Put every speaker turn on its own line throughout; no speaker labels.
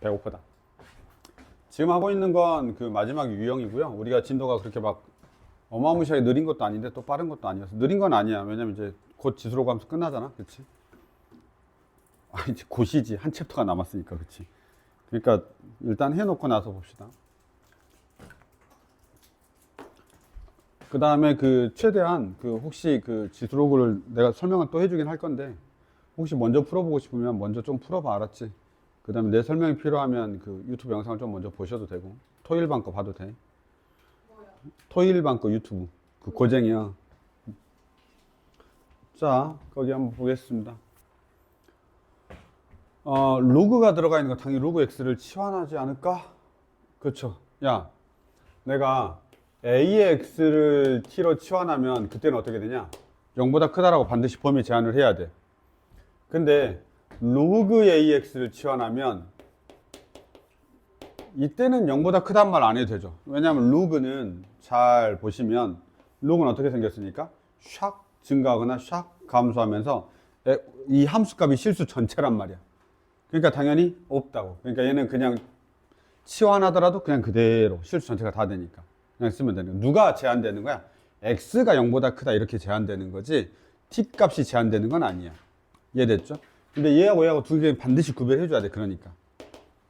배고프다. 지금 하고 있는 건 그 마지막 유형이고요. 우리가 진도가 그렇게 막 어마무시하게 느린 것도 아닌데 또 빠른 것도 아니어서 느린 건 아니야. 왜냐면 이제 곧 지수로 가면서 끝나잖아. 그렇지? 아 이제 곧이지 한 챕터가 남았으니까 그렇지. 그러니까 일단 해 놓고 나서 봅시다. 그 다음에 그 최대한 그 혹시 그 지수로그를 내가 설명을 또 해주긴 할 건데 혹시 먼저 풀어보고 싶으면 먼저 좀 풀어봐 알았지? 그 다음에 내 설명이 필요하면 그 유튜브 영상을 좀 먼저 보셔도 되고 토일반 거 봐도 돼 토일반 거 유튜브 그 고쟁이야 자 거기 한번 보겠습니다 어 로그가 들어가 있는 거 당연히 로그 x를 치환하지 않을까? 그렇죠 야 내가 AX를 T로 치환하면 그때는 어떻게 되냐? 0보다 크다라고 반드시 범위 제한을 해야 돼. 근데 로그 AX를 치환하면 이때는 0보다 크단 말 안 해도 되죠. 왜냐하면 로그는 잘 보시면 로그는 어떻게 생겼으니까 샥 증가하거나 샥 감소하면서 에- 이 함수값이 실수 전체란 말이야. 그러니까 당연히 없다고. 그러니까 얘는 그냥 치환하더라도 그냥 그대로 실수 전체가 다 되니까 그냥 쓰면 되는 거야. 누가 제한되는 거야? x가 0보다 크다 이렇게 제한되는 거지 t 값이 제한되는 건 아니야. 이해됐죠? 근데 얘하고 얘하고 두 개 반드시 구별해 줘야 돼. 그러니까.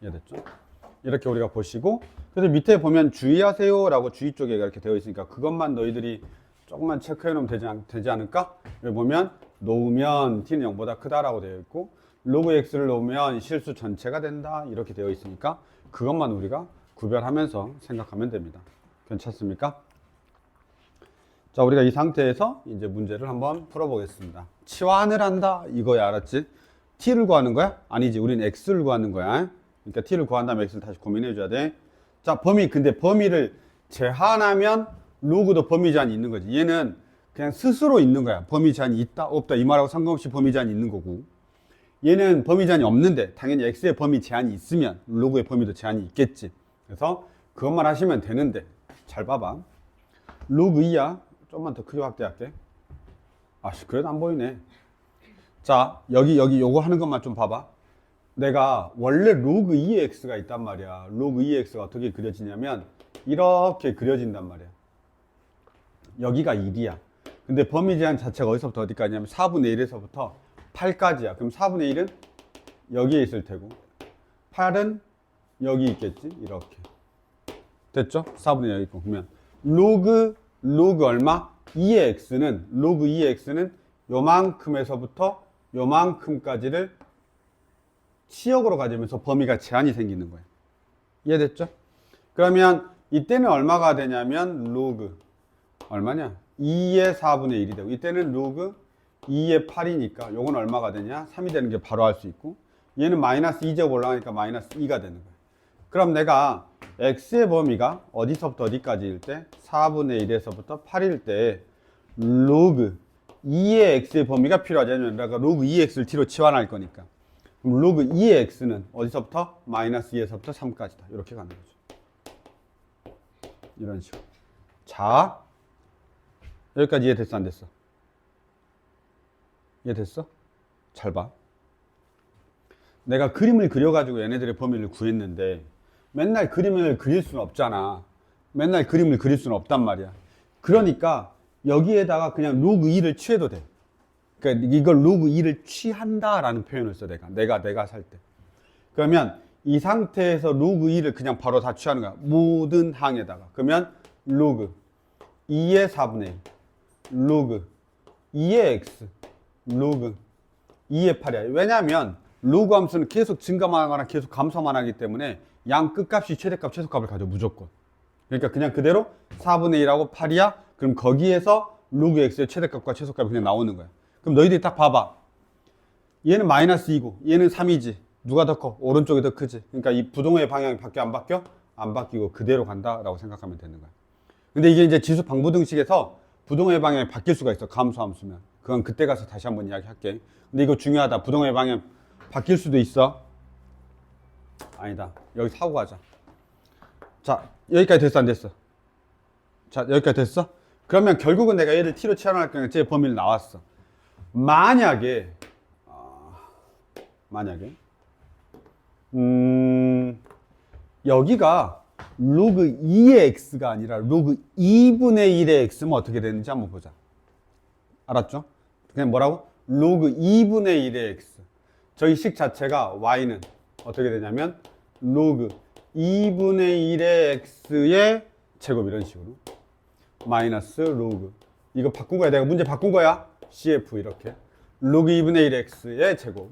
이해됐죠? 이렇게 우리가 보시고 그래서 밑에 보면 주의하세요 라고 주의 쪽에 이렇게 되어 있으니까 그것만 너희들이 조금만 체크해 놓으면 되지, 않, 되지 않을까? 여기 보면 놓으면 t는 0보다 크다라고 되어 있고 로그 x를 놓으면 실수 전체가 된다 이렇게 되어 있으니까 그것만 우리가 구별하면서 생각하면 됩니다. 괜찮습니까? 자, 우리가 이 상태에서 이제 문제를 한번 풀어보겠습니다. 치환을 한다 이거야 알았지? T를 구하는 거야? 아니지, 우린 x를 구하는 거야. 그러니까 t를 구한 다음에 x를 다시 고민해 줘야 돼. 자, 범위 근데 범위를 제한하면 로그도 범위 제한이 있는 거지. 얘는 그냥 스스로 있는 거야. 범위 제한이 있다 없다 이 말하고 상관없이 범위 제한이 있는 거고. 얘는 범위 제한이 없는데 당연히 x의 범위 제한이 있으면 로그의 범위도 제한이 있겠지. 그래서 그것만 하시면 되는데 잘 봐봐. 로그 2야. 좀만 더 크게 확대할게. 아씨 그래도 안 보이네. 자 여기 여기 요거 하는 것만 좀 봐봐. 내가 원래 로그 2의 x가 있단 말이야. 로그 2의 x가 어떻게 그려지냐면 이렇게 그려진단 말이야. 여기가 1이야. 근데 범위 제한 자체가 어디서부터 어디까지냐면 4분의 1에서부터 8까지야. 그럼 4분의 1은 여기에 있을 테고 8은 여기 있겠지. 이렇게. 됐죠? 4분의 1 여기 있고. 그러면 로그 로그 얼마? 2의 x는 로그 2의 x는 요만큼에서부터 요만큼까지를 치역으로 가지면서 범위가 제한이 생기는 거예요. 이해됐죠? 그러면 이때는 얼마가 되냐면 로그 얼마냐? 2의 4분의 1이 되고 이때는 로그 2의 8이니까 요건 얼마가 되냐? 3이 되는 게 바로 알 수 있고 얘는 마이너스 2제곱 올라가니까 마이너스 2가 되는 거예요. 그럼 내가 x의 범위가 어디서부터 어디까지일 때 4분의 1에서부터 8일 때 로그 2의 x의 범위가 않으면 내가 로그 2x를 t로 치환할 거니까 그럼 로그 2의 x는 어디서부터? 마이너스 2에서부터 3까지다 이렇게 가는 거죠 이런 식으로 자 여기까지 이해됐어 안 됐어? 이해됐어? 잘 봐. 내가 그림을 그려가지고 얘네들의 범위를 구했는데 맨날 그림을 그릴 수는 없잖아. 맨날 그림을 그릴 수는 없단 말이야. 그러니까 여기에다가 그냥 로그 2를 취해도 돼. 그러니까 이걸 로그 2를 취한다라는 표현을 써 내가. 내가 내가 살 때. 그러면 이 상태에서 로그 2를 그냥 바로 다 취하는 거야. 모든 항에다가. 그러면 로그 2의 4분의 1. 로그 2의 x. 로그 2의 8이야. 왜냐하면 로그 함수는 계속 증가만 하거나 계속 감소만 하기 때문에 양 끝값이 최대값, 최소값을 가져 무조건. 그러니까 그냥 그대로 4분의 1하고 8이야. 그럼 거기에서 로그 x의 최대값과 최소값이 그냥 나오는 거야. 그럼 너희들이 딱 봐봐. 얘는 마이너스 2고 얘는 3이지. 누가 더 커? 오른쪽이 더 크지. 그러니까 이 부동의 방향이 바뀌어 안 바뀌어? 안 바뀌고 그대로 간다라고 생각하면 되는 거야. 근데 이게 이제 지수 방부등식에서 부동의 방향이 바뀔 수가 있어. 감소함수면. 그건 그때 가서 다시 한번 이야기할게. 근데 이거 중요하다. 부동의 방향 바뀔 수도 있어. 아니다. 여기 사고 가자. 자, 여기까지 됐어, 안 됐어? 자, 여기까지 됐어? 그러면 결국은 내가 얘를 t로 치환할 거니까 제 범위를 나왔어. 만약에, 아, 만약에, 음, 여기가 로그 2의 x가 아니라 로그 2분의 1의 x면 어떻게 되는지 한번 보자. 알았죠? 그냥 뭐라고? 로그 2분의 1의 x. 저희 식 자체가 y는 어떻게 되냐면 로그 2분의 1의 x의 제곱 이런 식으로 마이너스 로그 이거 바꾼 거야 내가 문제 바꾼 거야 cf 이렇게 로그 2분의 1 x의 제곱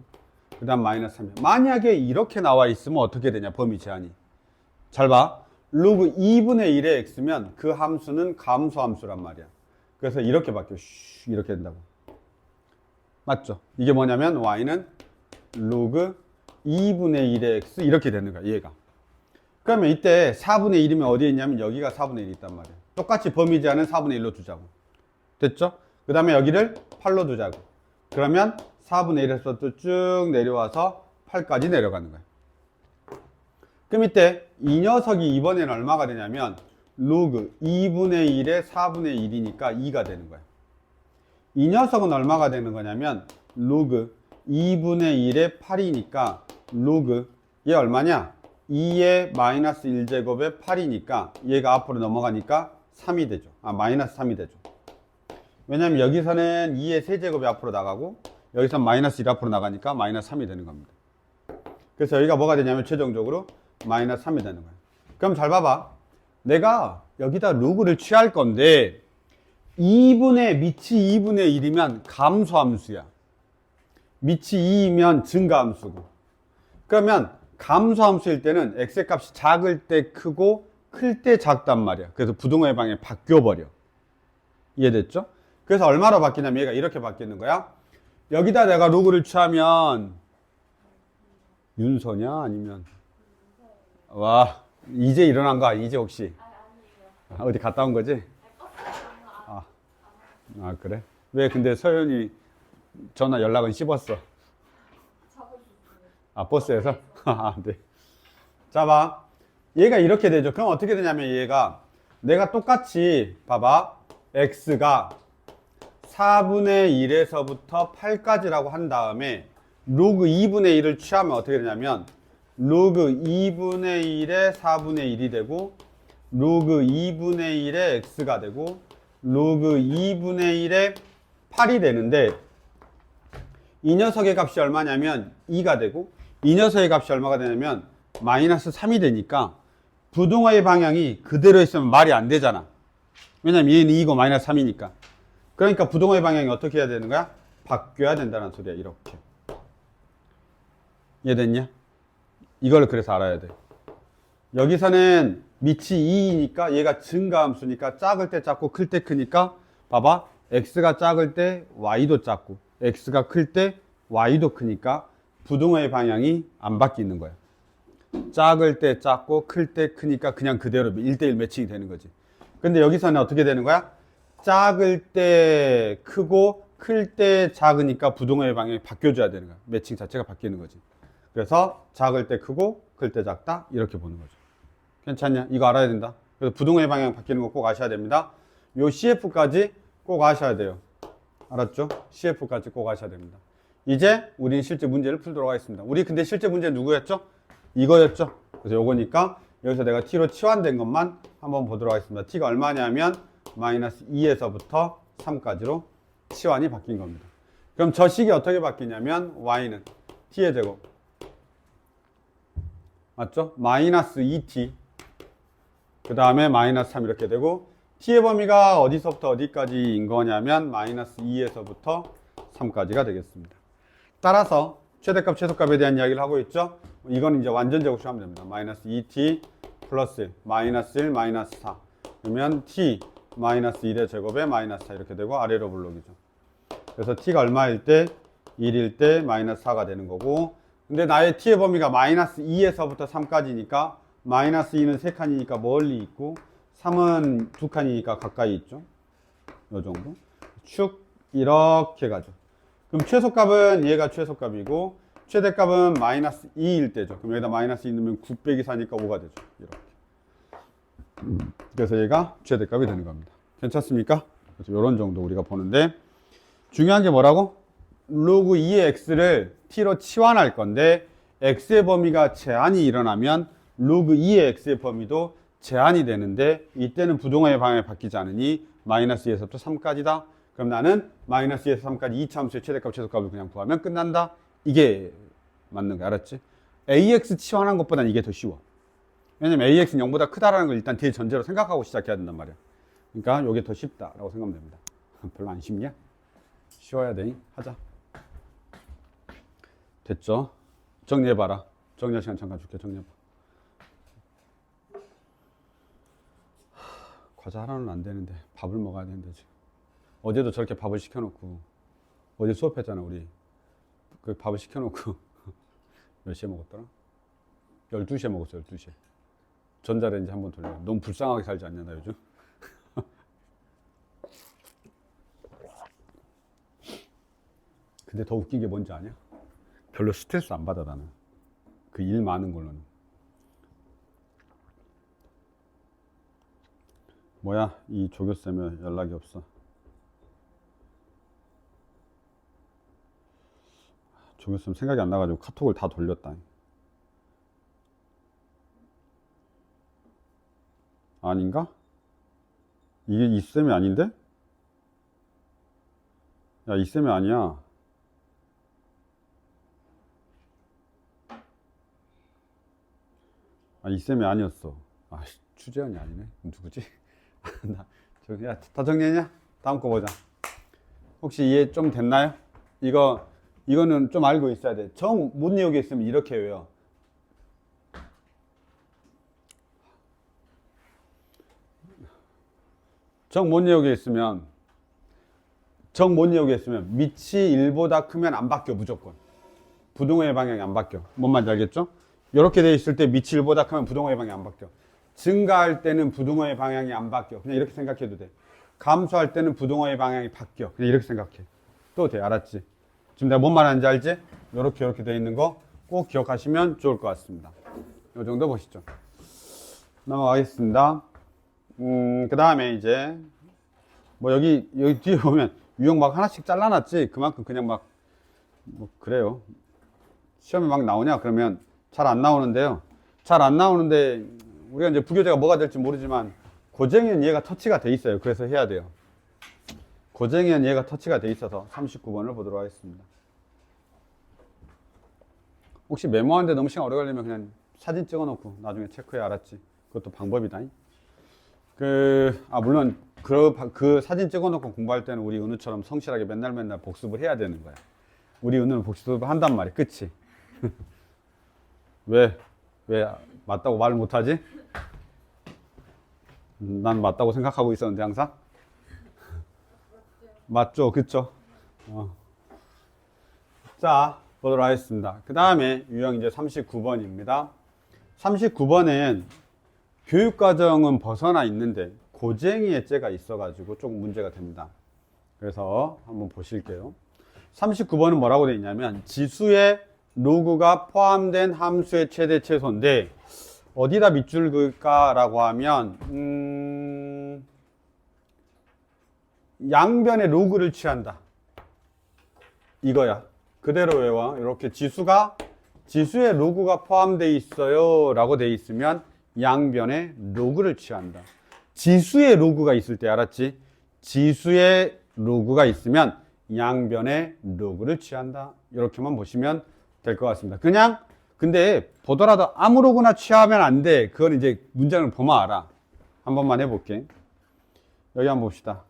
그 다음 마이너스 3 만약에 이렇게 나와 있으면 어떻게 되냐 범위 제한이 잘 봐. 로그 2분의 1의 x면 그 함수는 감소 함수란 말이야. 그래서 이렇게 바뀌어. 슈, 이렇게 된다고. 맞죠? 이게 뭐냐면 y는 로그 2분의 1의 x 이렇게 되는 거야, 얘가. 그러면 이때 4분의 1이면 어디에 있냐면 여기가 4분의 1이 있단 말이야. 똑같이 범위 제한은 4분의 1로 두자고. 됐죠? 그 다음에 여기를 8로 두자고. 그러면 4분의 1에서 또쭉 내려와서 8까지 내려가는 거야. 그럼 이때 이 녀석이 이번에는 얼마가 되냐면 로그 2분의 1에 4분의 1이니까 2가 되는 거야. 이 녀석은 얼마가 되는 거냐면 로그 2분의 1에 8이니까 로그 얘 얼마냐? 2의 마이너스 1제곱에 8이니까 얘가 앞으로 넘어가니까 3이 되죠. 아 마이너스 3이 되죠. 왜냐면 여기서는 2의 세제곱이 앞으로 나가고 여기서 마이너스 1 앞으로 나가니까 마이너스 3이 되는 겁니다. 그래서 여기가 뭐가 되냐면 최종적으로 마이너스 3이 되는 거예요. 그럼 잘 봐봐. 내가 여기다 로그를 취할 건데 2분의 밑이 2분의 1이면 감소함수야. 밑이 2이면 증가함수고. 그러면 감소함수일 때는 x의 값이 작을 때 크고 클 때 작단 말이야. 그래서 부동의 방향이 바뀌어 버려. 이해됐죠? 그래서 얼마로 바뀌냐면 얘가 이렇게 바뀌는 거야. 여기다 내가 로그를 취하면 윤서냐 아니면 와 이제 일어난 거 아니지 혹시? 아, 어디 갔다 온 거지? 아, 아 그래? 왜 근데 서연이 전화 연락은 씹었어? 아 버스에서? 아 네. 자 봐. 얘가 이렇게 되죠. 그럼 어떻게 되냐면 얘가 내가 똑같이 봐봐. x가 4분의 1에서부터 8까지라고 한 다음에 로그 2분의 1을 취하면 어떻게 되냐면 로그 2분의 1에 4분의 1이 되고 로그 2분의 1에 x가 되고 로그 2분의 1에 8이 되는데 이 녀석의 값이 얼마냐면 2가 되고 이 녀석의 값이 얼마가 되냐면 마이너스 3이 되니까 부동화의 방향이 그대로 있으면 말이 안 되잖아. 왜냐면 얘는 2고 마이너스 3이니까. 그러니까 부동화의 방향이 어떻게 해야 되는 거야? 바뀌어야 된다는 소리야, 이렇게. 이해됐냐? 이걸 그래서 알아야 돼. 여기서는 밑이 2이니까 얘가 증가함수니까 작을 때 작고 클 때 크니까 봐봐. x가 작을 때 y도 작고 x가 클 때 y도 크니까 부동화의 방향이 안 바뀌는 거야. 작을 때 작고 클 때 크니까 그냥 그대로 1대1 매칭이 되는 거지. 근데 여기서는 어떻게 되는 거야? 작을 때 크고 클 때 작으니까 부동화의 방향이 바뀌어줘야 되는 거야. 매칭 자체가 바뀌는 거지. 그래서 작을 때 크고 클 때 작다 이렇게 보는 거죠. 괜찮냐? 이거 알아야 된다. 그래서 부동의 방향 바뀌는 거 꼭 아셔야 됩니다. 요 CF까지 꼭 아셔야 돼요. 알았죠? CF까지 꼭 아셔야 됩니다. 이제 우리 실제 문제를 풀도록 하겠습니다. 우리 근데 실제 문제 누구였죠? 이거였죠? 그래서 요거니까 여기서 내가 t로 치환된 것만 한번 보도록 하겠습니다. t가 얼마냐면 마이너스 2에서부터 3까지로 치환이 바뀐 겁니다. 그럼 저 식이 어떻게 바뀌냐면 y는 t의 제곱 맞죠? 마이너스 2t 그 다음에 마이너스 3 이렇게 되고 t의 범위가 어디서부터 어디까지인 거냐면 마이너스 2에서부터 3까지가 되겠습니다. 따라서 최대값 최소값에 대한 이야기를 하고 있죠. 이건 이제 완전 제곱식하면 됩니다. 마이너스 2t 플러스 1, 마이너스 1, 마이너스 4 그러면 t 마이너스 1의 제곱에 마이너스 4 이렇게 되고 아래로 블록이죠. 그래서 t가 얼마일 때 1일 때 마이너스 4가 되는 거고 근데 나의 t의 범위가 마이너스 2에서부터 3까지니까 마이너스 2는 3칸이니까 멀리 있고 3은 2칸이니까 가까이 있죠. 요 정도. 축 이렇게 가죠. 그럼 최소값은 얘가 최소값이고 최대값은 마이너스 2일 때죠. 그럼 여기다 마이너스 2 넣으면 9 빼기 4니까 5가 되죠. 이렇게. 그래서 얘가 최대값이 되는 겁니다. 괜찮습니까? 그래서 이런 정도 우리가 보는데 중요한 게 뭐라고? 로그 2의 x를 t로 치환할 건데 x의 범위가 제한이 일어나면 로그 2의 x의 범위도 제한이 되는데 이때는 부동화의 방향이 바뀌지 않으니 마이너스 2에서부터 3까지다. 그럼 나는 마이너스 2에서 3까지 이 참수의 최대값, 최소값을 그냥 구하면 끝난다. 이게 맞는 거 알았지? ax 치환한 것보다는 이게 더 쉬워. 왜냐면 ax는 0보다 크다라는 걸 일단 대전제로 생각하고 시작해야 된단 말이야. 그러니까 이게 더 쉽다라고 생각하면 됩니다. 별로 안 쉽냐? 쉬워야 돼. 하자. 됐죠? 정리해봐라. 정리할 시간 잠깐 줄게. 정리해봐. 하, 과자 하나는 안 되는데 밥을 먹어야 되는데 지금. 어제도 저렇게 밥을 시켜놓고 어제 수업했잖아 우리. 그 밥을 시켜놓고 몇 시에 먹었더라? 12시에 먹었어 12시에. 전자레인지 한번 돌려. 너무 불쌍하게 살지 않냐 나 요즘? 근데 더 웃긴 게 뭔지 아냐? 별로 스트레스 안 받아 나는 그 일 많은 걸로는 뭐야 이 조교쌤은 연락이 없어 조교쌤 생각이 안 나가지고 카톡을 다 돌렸다 아닌가? 이게 이 쌤이 아닌데? 야, 이 쌤이 아니야. 아, 이 쌤이 아니었어. 아, 씨, 추재현이 아니네. 누구지? 나, 저기, 야, 다 정리했냐? 다음 거 보자. 혹시 이해 좀 됐나요? 이거, 이거는 좀 알고 있어야 돼. 정 못 외우게 있으면 이렇게 외워. 정 못 외우게 있으면, 정 못 외우게 있으면, 밑이 1보다 크면 안 바뀌어, 무조건. 부동의 방향이 안 바뀌어. 뭔 말인지 알겠죠? 이렇게 돼 있을 때 밑이 1보다 크면 부동의 방향이 안 바뀌어. 증가할 때는 부동의 방향이 안 바뀌어. 그냥 이렇게 생각해도 돼. 감소할 때는 부동의 방향이 바뀌어. 그냥 이렇게 생각해. 또 돼. 알았지? 지금 내가 뭔 말하는지 알지? 이렇게 이렇게 돼 있는 거 꼭 기억하시면 좋을 것 같습니다. 이 정도 보시죠. 넘어가겠습니다. 음, 그 다음에 이제 뭐 여기 여기 뒤에 보면 유형 막 하나씩 잘라놨지. 그만큼 그냥 막 뭐 그래요. 시험에 막 나오냐? 그러면 잘 안 나오는데요. 잘 안 나오는데 우리가 이제 부교재가 뭐가 될지 모르지만 고쟁이는 얘가 터치가 돼 있어요. 그래서 해야 돼요. 고쟁이는 얘가 터치가 돼 있어서 39번을 보도록 하겠습니다. 혹시 메모하는데 너무 시간 오래 걸리면 그냥 사진 찍어 놓고 나중에 체크해 알았지. 그것도 방법이다. 그, 아, 물론 그, 그 사진 찍어 놓고 공부할 때는 우리 은우처럼 성실하게 맨날 맨날 복습을 해야 되는 거야. 우리 은우는 복습을 한단 말이야. 그치? 왜, 왜 맞다고 말을 못하지? 음, 난 맞다고 생각하고 있었는데 항상? 맞죠? 그쵸? 어. 자, 보도록 하겠습니다. 그 다음에 유형 이제 39번입니다. 39번엔 교육과정은 벗어나 있는데 고쟁이의 째가 있어가지고 조금 문제가 됩니다. 그래서 한번 보실게요. 39번은 뭐라고 되어 있냐면 지수의 로그가 포함된 함수의 최대 최소인데 어디다 밑줄 그을까라고 하면 음, 양변의 로그를 취한다. 이거야. 그대로 외워. 이렇게 지수가 지수의 로그가 포함되어 있어요. 라고 되어 있으면 양변의 로그를 취한다. 지수의 로그가 있을 때 알았지? 지수의 로그가 있으면 양변의 로그를 취한다. 이렇게만 보시면 될 것 같습니다. 그냥 근데 보더라도 아무 로그나 취하면 안 돼. 그건 이제 문장을 보면 알아. 한 번만 해볼게. 여기 한번 봅시다.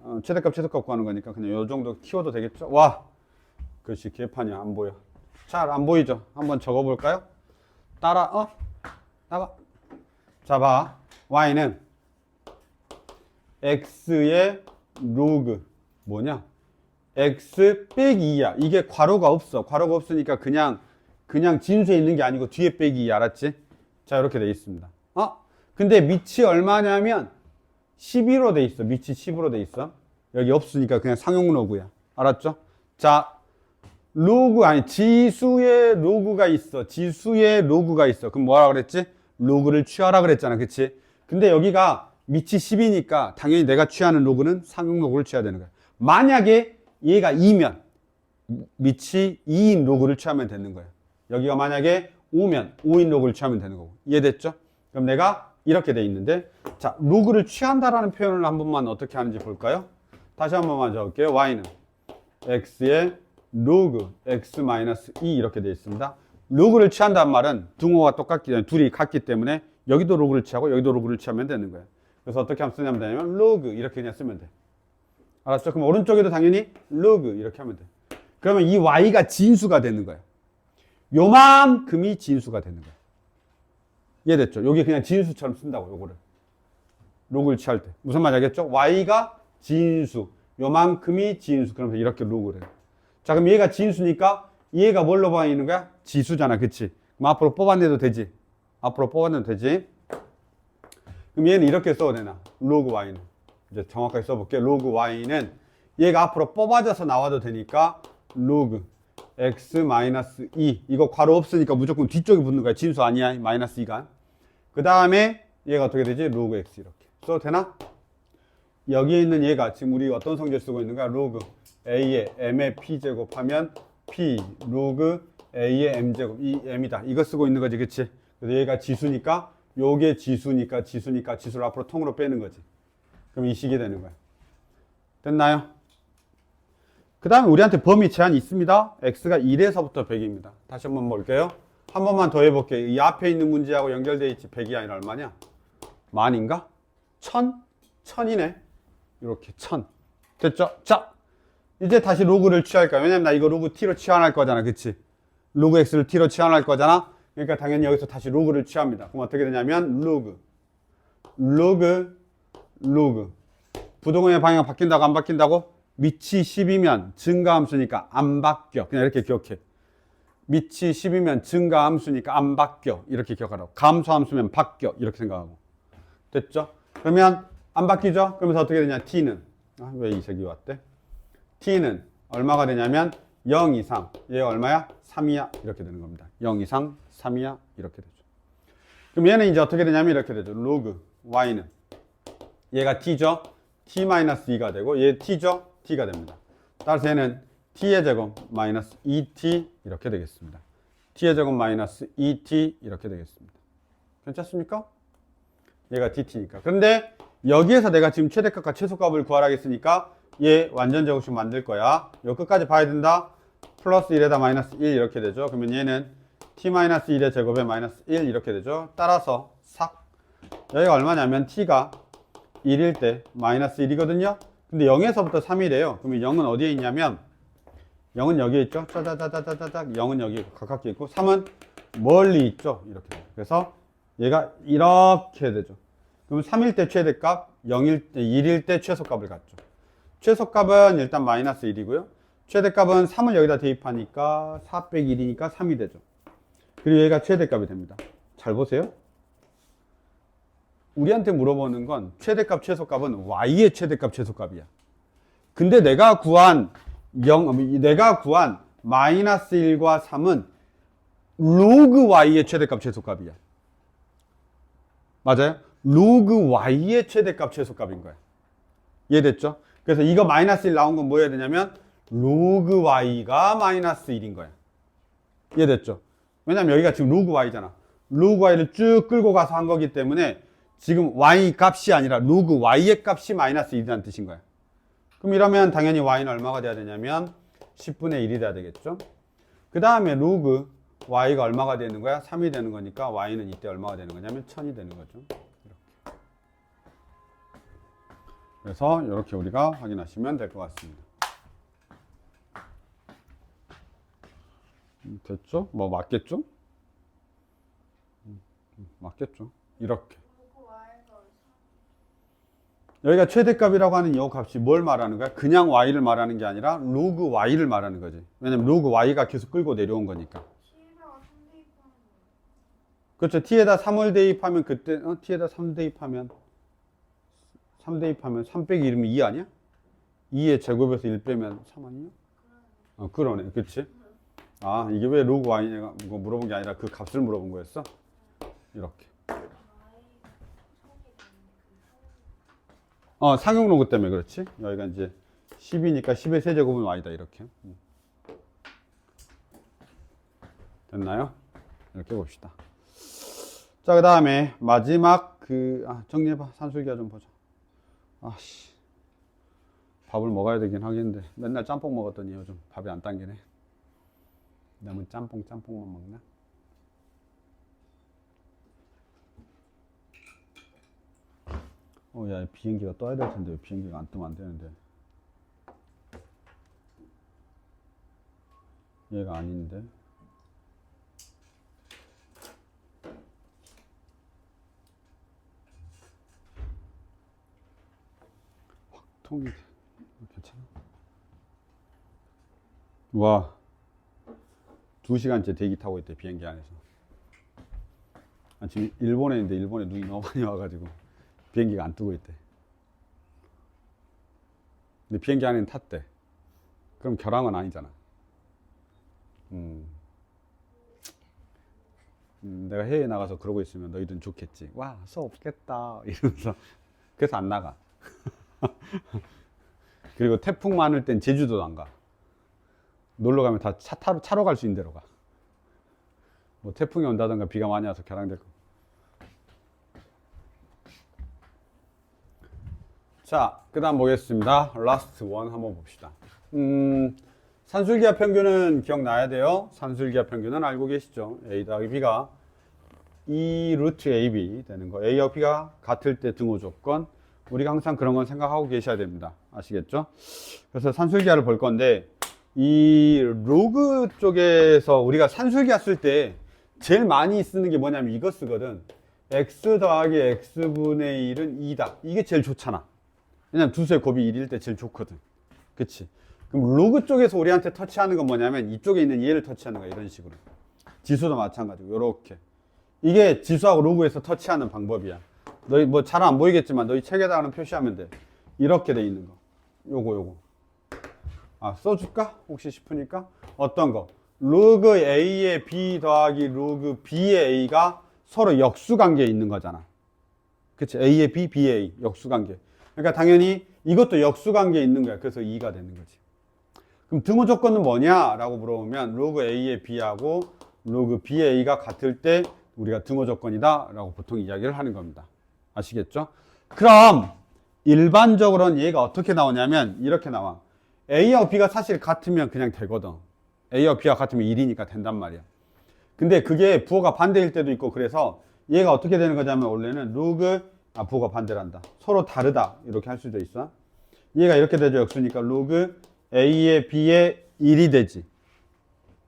어, 최대값 최소값 구하는 거니까 그냥 이 정도 키워도 되겠죠? 와, 그렇지 개판이야 안 보여. 잘 안 보이죠? 한번 적어볼까요? 따라 어 나가. 자 봐. y는 x의 로그 뭐냐? x 빼기 2야. 이게 괄호가 없어. 괄호가 없으니까 그냥 그냥 진수에 있는 게 아니고 뒤에 빼기 2 알았지? 자 이렇게 돼 있습니다. 어? 근데 밑이 얼마냐면 11로 돼 있어. 밑이 10으로 돼 있어. 여기 없으니까 그냥 상용 로그야. 알았죠? 자, 로그 아니 지수의 로그가 있어. 지수의 로그가 있어. 그럼 뭐라 그랬지? 로그를 취하라 그랬잖아. 그치? 근데 여기가 밑이 10이니까 당연히 내가 취하는 로그는 상용 로그를 취해야 되는 거야. 만약에 얘가 2면 밑이 2인 로그를 취하면 되는 거야. 여기가 만약에 5면 5인 로그를 취하면 되는 거고. 이해됐죠? 그럼 내가 이렇게 돼 있는데 자, 로그를 취한다라는 표현을 한 번만 어떻게 하는지 볼까요? 다시 한 번만 적을게요. y는 x의 로그 x 마이너스 2 이렇게 되어 있습니다. 로그를 취한다는 말은 등호가 똑같기 때문에 둘이 같기 때문에 여기도 로그를 취하고 여기도 로그를 취하면 되는 거예요. 그래서 어떻게 하면 쓰냐면 되냐면 로그 이렇게 그냥 쓰면 돼. 알았죠? 그럼 오른쪽에도 당연히 로그 이렇게 하면 돼. 그러면 이 y가 진수가 되는 거예요. 요만큼이 진수가 되는 거예요. 이해됐죠? 여기 그냥 진수처럼 쓴다고 요거를. 로그를 취할 때. 무슨 말인지 알겠죠? y가 진수. 요만큼이 진수. 그러면서 이렇게 로그를 해요. 자, 그럼 얘가 진수니까 얘가 뭘로 봐 있는 거야? 지수잖아. 그치? 그럼 앞으로 뽑아내도 되지? 앞으로 뽑아내도 되지? 그럼 얘는 이렇게 써도 되나? 로그 y는. 이제 정확하게 써볼게. 로그 y는 얘가 앞으로 뽑아져서 나와도 되니까 로그 x 마이너스 2 이거 괄호 없으니까 무조건 뒤쪽에 붙는 거야. 진수 아니야. 마이너스 2가. 그 다음에 얘가 어떻게 되지? 로그 x 이렇게. 써도 되나? 여기에 있는 얘가 지금 우리 어떤 성질 쓰고 있는 거야? 로그 a의 m의 p 제곱 하면 p 로그 a의 m 제곱 이 m이다. 이거 쓰고 있는 거지, 그치? 그래서 얘가 지수니까 요게 지수니까 지수니까 지수를 앞으로 통으로 빼는 거지. 그럼 이 식이 되는 거야. 됐나요? 그 다음에 우리한테 범위 제한이 있습니다. x가 1에서부터 100입니다. 다시 한 번 볼게요. 한 번만 더 해볼게요. 이 앞에 있는 문제하고 연결되어 있지. 100이 아니라 얼마냐? 만인가? 천? 천이네. 이렇게 천. 됐죠? 자, 이제 다시 로그를 취할까요? 왜냐면 나 이거 로그 t로 취환할 거잖아. 그치? 로그 x를 t로 취환할 거잖아. 그러니까 당연히 여기서 다시 로그를 취합니다. 그럼 어떻게 되냐면 로그, 로그, 로그. 부동의 방향 바뀐다고 안 바뀐다고? 밑이 10이면 증가함수니까 안 바뀌어. 그냥 이렇게 기억해. 밑이 10이면 증가함수니까 안 바뀌어. 이렇게 기억하라고. 감소함수면 바뀌어. 이렇게 생각하고. 됐죠? 그러면 안 바뀌죠? 그러면서 어떻게 되냐? t는 아, 왜 이 색이 왔대? t는 얼마가 되냐면 0 이상. 얘 얼마야? 3이야. 이렇게 되는 겁니다. 0 이상 3이야. 이렇게 되죠. 그럼 얘는 이제 어떻게 되냐면 이렇게 되죠. 로그 y는 얘가 t죠. t-2가 되고 얘 t죠. t가 됩니다. 따라서 얘는 t의 제곱 마이너스 2t 이렇게 되겠습니다. t의 제곱 마이너스 2t 이렇게 되겠습니다. 괜찮습니까? 얘가 dt니까. 그런데 여기에서 내가 지금 최대값과 최소값을 구하라겠으니까 얘 완전 제곱식 만들 거야. 요 끝까지 봐야 된다. 플러스 1에다 마이너스 1 이렇게 되죠. 그러면 얘는 t 마이너스 1의 제곱에 마이너스 1 이렇게 되죠. 따라서 삭. 여기가 얼마냐면 t가 1일 때 마이너스 1이거든요. 근데 0에서부터 3이래요. 그러면 0은 어디에 있냐면 0은 여기에 있죠. 짜자자자자자작 0은 여기 가깝게 있고 3은 멀리 있죠. 이렇게. 그래서 얘가 이렇게 되죠. 그럼 3일 때 최대값, 0일 때 1일 때 최소값을 갖죠. 최소값은 일단 마이너스 1이고요. 최대값은 3을 여기다 대입하니까 4 빼기 1이니까 3이 되죠. 그리고 얘가 최대값이 됩니다. 잘 보세요. 우리한테 물어보는 건 최대값, 최소값은 y의 최대값, 최소값이야. 근데 내가 구한 0, 내가 구한 마이너스 1과 3은 로그 y의 최대값, 최소값이야. 맞아요? 로그 y의 최대값, 최소값인 거야. 이해됐죠? 그래서 이거 마이너스 1 나온 건 뭐 해야 되냐면 로그 y가 마이너스 1인 거야. 이해됐죠? 왜냐면 여기가 지금 로그 y잖아. 로그 y를 쭉 끌고 가서 한 거기 때문에 지금 y 값이 아니라 로그 y의 값이 마이너스 1이라는 뜻인 거야. 그럼 이러면 당연히 y는 얼마가 돼야 되냐면 10분의 1이 돼야 되겠죠? 그 다음에 로그 y가 얼마가 되는 거야? 3이 되는 거니까 y는 이때 얼마가 되는 거냐면 1000이 되는 거죠. 이렇게. 그래서 이렇게 우리가 확인하시면 될 것 같습니다. 음, 됐죠? 뭐 맞겠죠? 음, 음, 맞겠죠? 이렇게. 여기가 최대값이라고 하는 이 값이 뭘 말하는 거야? 그냥 y를 말하는 게 아니라 로그 y를 말하는 거지. 왜냐면 로그 y가 계속 끌고 내려온 거니까. 그렇죠. t에다 3을 대입하면 그때 어, t에다 3 대입하면 3 대입하면 3 빼기 1이면 2 아니야? 2의 제곱에서 1 빼면 3 아니야? 어, 그러네. 그치? 아, 이게 왜 로그 y냐가 뭐 물어본 게 아니라 그 값을 물어본 거였어? 이렇게. 어, 상용 로그 때문에 그렇지. 여기가 이제 10이니까 10의 세제곱은 y다 이렇게. 음. 됐나요? 이렇게 봅시다. 자, 그 다음에 마지막 그, 아, 정리해봐. 산술기화 좀 보자. 아씨. 밥을 먹어야 되긴 하겠는데, 맨날 짬뽕 먹었더니 요즘 밥이 안 당기네. 너무 짬뽕, 짬뽕만 먹나? 어, 야, 비행기가 떠야 될 텐데, 왜 비행기가 안 뜨면 안 되는데. 얘가 아닌데. 확 통이 돼. 괜찮아? 와, 두 시간째 대기 타고 있대, 비행기 안에서. 아, 지금 일본에 있는데, 일본에 눈이 너무 많이 와가지고, 비행기가 안 뜨고 있대. 근데 비행기 안에는 탔대. 그럼 결항은 아니잖아. 음. 음, 내가 해외에 나가서 그러고 있으면 너희들은 좋겠지. 와, 수업 없겠다. 이러면서. 그래서 안 나가. 그리고 태풍 많을 땐 제주도도 안 가. 놀러 가면 다 차 타로, 차로 갈 수 있는 데로 가. 뭐 태풍이 온다던가 비가 많이 와서 결항될 거. 자, 그 다음 보겠습니다. 라스트 원 한번 봅시다. 음, 산술기압 평균은 기억나야 돼요. 산술기압 평균은 알고 계시죠? A 더하기 B가 2 루트 AB 되는 거. A와 B가 같을 때 등호 조건. 우리가 항상 그런 건 생각하고 계셔야 됩니다. 아시겠죠? 그래서 산술기압을 볼 건데, 이 로그 쪽에서 우리가 산술기압 쓸때 제일 많이 쓰는 게 뭐냐면 이거 쓰거든. x 더하기 x분의 1은 2다. 이게 제일 좋잖아. 왜냐면 두수의 곱이 1일 때 제일 좋거든. 그치? 그럼 로그 쪽에서 우리한테 터치하는 건 뭐냐면 이쪽에 있는 얘를 터치하는 거야. 이런 식으로. 지수도 마찬가지고, 요렇게. 이게 지수하고 로그에서 터치하는 방법이야. 너희 뭐 잘 안 보이겠지만 너희 책에다가는 표시하면 돼. 이렇게 돼 있는 거. 요거, 요거. 아, 써줄까? 혹시 싶으니까? 어떤 거? 로그 A의 B 더하기 로그 B의 A가 서로 역수관계에 있는 거잖아. 그치? A의 B, B의 A. 역수관계. 그러니까 당연히 이것도 역수관계에 있는 거야. 그래서 2가 되는 거지. 그럼 등호 조건은 뭐냐? 라고 물어보면 로그 A의 B하고 로그 B의 A가 같을 때 우리가 등호 조건이다. 라고 보통 이야기를 하는 겁니다. 아시겠죠? 그럼 일반적으로는 얘가 어떻게 나오냐면 이렇게 나와. A하고 B가 사실 같으면 그냥 되거든. A하고 B가 같으면 1이니까 된단 말이야. 근데 그게 부호가 반대일 때도 있고 그래서 얘가 어떻게 되는 거냐면 원래는 로그 아 부호가 반대란다. 서로 다르다 이렇게 할 수도 있어. 얘가 이렇게 되죠 역수니까 로그 A의 B의 1이 되지.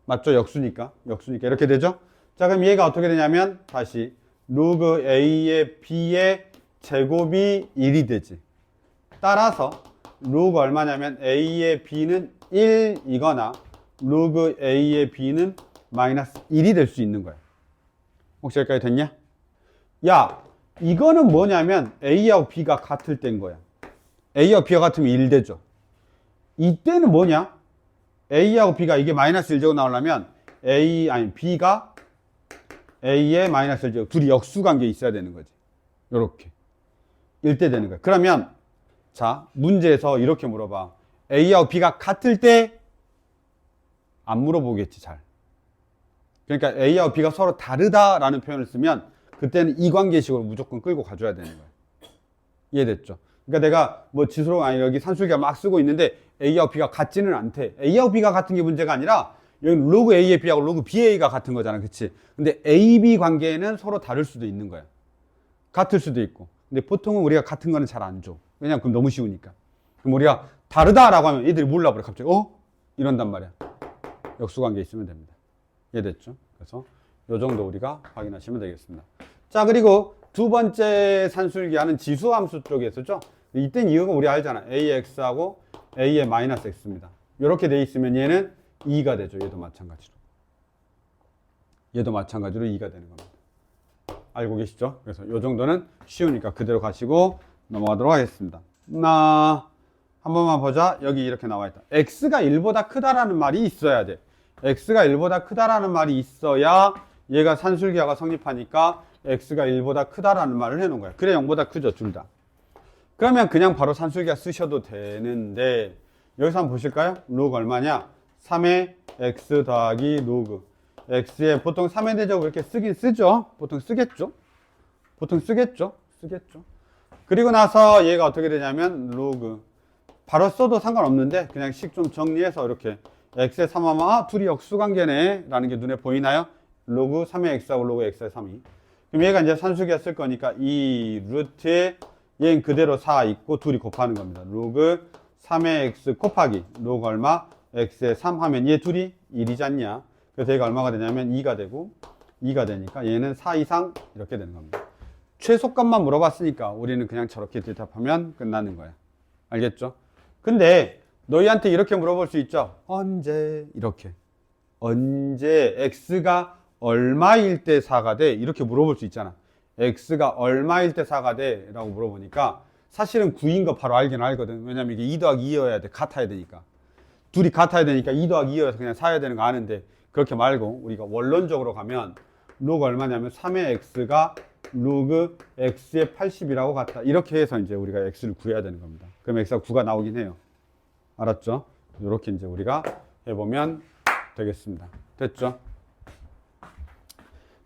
맞죠 역수니까 역수니까 이렇게 되죠. 자 그럼 얘가 어떻게 되냐면 다시 로그 A의 B의 제곱이 1이 되지. 따라서 로그 얼마냐면 A의 B는 1이거나 로그 A의 B는 마이너스 1이 될 수 있는 거야. 혹시 여기까지 됐냐? 야, 이거는 뭐냐면 A하고 B가 같을 때인 거야. A하고 B가 같으면 1 되죠. 이때는 뭐냐? A하고 B가 이게 마이너스 1제곱 나오려면 A, 아니, B가 A의 마이너스 1제곱. 둘이 역수 관계에 있어야 되는 거지. 요렇게. 1대 되는 거야. 그러면, 자, 문제에서 이렇게 물어봐. A하고 B가 같을 때, 안 물어보겠지, 잘. 그러니까 A하고 B가 서로 다르다라는 표현을 쓰면 그때는 이 관계식으로 무조건 끌고 가줘야 되는 거예요. 이해됐죠? 그러니까 내가 뭐 지수로 아니 여기 산술기가 막 쓰고 있는데 A하고 B가 같지는 않대. A하고 B가 같은 게 문제가 아니라 여기 로그 A의 B하고 로그 BA가 같은 거잖아. 그치? 근데 AB 관계는 서로 다를 수도 있는 거야. 같을 수도 있고. 근데 보통은 우리가 같은 거는 잘 안 줘. 왜냐면 그럼 너무 쉬우니까. 그럼 우리가 다르다라고 하면 애들이 몰라버려. 갑자기 어? 이런단 말이야. 역수관계 있으면 됩니다. 이해됐죠? 그래서 요 정도 우리가 확인하시면 되겠습니다. 자, 그리고 두 번째 산술기하는 지수함수 쪽에 서죠 이땐 이거가 우리 알잖아. AX하고 A의 마이너스 X입니다. 이렇게 돼 있으면 얘는 2가 되죠. 얘도 마찬가지로. 얘도 마찬가지로 2가 되는 겁니다. 알고 계시죠? 그래서 요 정도는 쉬우니까 그대로 가시고 넘어가도록 하겠습니다. 나, 한 번만 보자. 여기 이렇게 나와 있다. X가 1보다 크다라는 말이 있어야 돼. X가 1보다 크다라는 말이 있어야 얘가 산술기하가 성립하니까 X가 1보다 크다라는 말을 해놓은 거야. 그래 0보다 크죠, 둘 다. 그러면 그냥 바로 산술기하 쓰셔도 되는데 여기서 한번 보실까요? 로그 얼마냐? 3의 X 더하기 로그 x에 보통 3의 대적을 이렇게 쓰긴 쓰죠. 보통 쓰겠죠. 보통 쓰겠죠. 쓰겠죠. 그리고 나서 얘가 어떻게 되냐면 로그 바로 써도 상관없는데 그냥 식 좀 정리해서 이렇게 x의 3하면 아 둘이 역수관계네 라는 게 눈에 보이나요? 로그 3의 x하고 로그 x의 3이 그럼 얘가 이제 산수기였을 거니까 이 루트에 얘는 그대로 4 있고 둘이 곱하는 겁니다 로그 3의 x 곱하기 로그 얼마? X의 3 하면 얘 둘이 1이지 않냐 그래서 얘가 얼마가 되냐면 2가 되고 2가 되니까 얘는 4 이상 이렇게 되는 겁니다 최소값만 물어봤으니까 우리는 그냥 저렇게 대답하면 끝나는 거야 알겠죠? 근데 너희한테 이렇게 물어볼 수 있죠. 언제 이렇게 언제 x가 얼마일 때 4가 돼? 이렇게 물어볼 수 있잖아. x가 얼마일 때 4가 돼? 라고 물어보니까 사실은 9인 거 바로 알긴 알거든. 왜냐면 이게 2 더하기 2여야 돼. 같아야 되니까. 둘이 같아야 되니까 2 더하기 2여서 그냥 4야 되는 거 아는데 그렇게 말고 우리가 원론적으로 가면 로그 얼마냐면 3의 x가 로그 x의 80이라고 같다. 이렇게 해서 이제 우리가 x를 구해야 되는 겁니다. 그럼 x가 9가 나오긴 해요. 알았죠? 이렇게 이제 우리가 해보면 되겠습니다. 됐죠?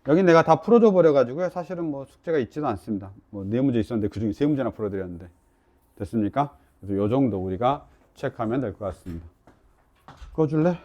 여기 내가 다 풀어줘 버려가지고요. 사실은 뭐 숙제가 있지도 않습니다. 뭐 네 문제 있었는데 그 중에 세 문제나 풀어드렸는데 됐습니까? 그래서 요 정도 우리가 체크하면 될 것 같습니다. 꺼줄래?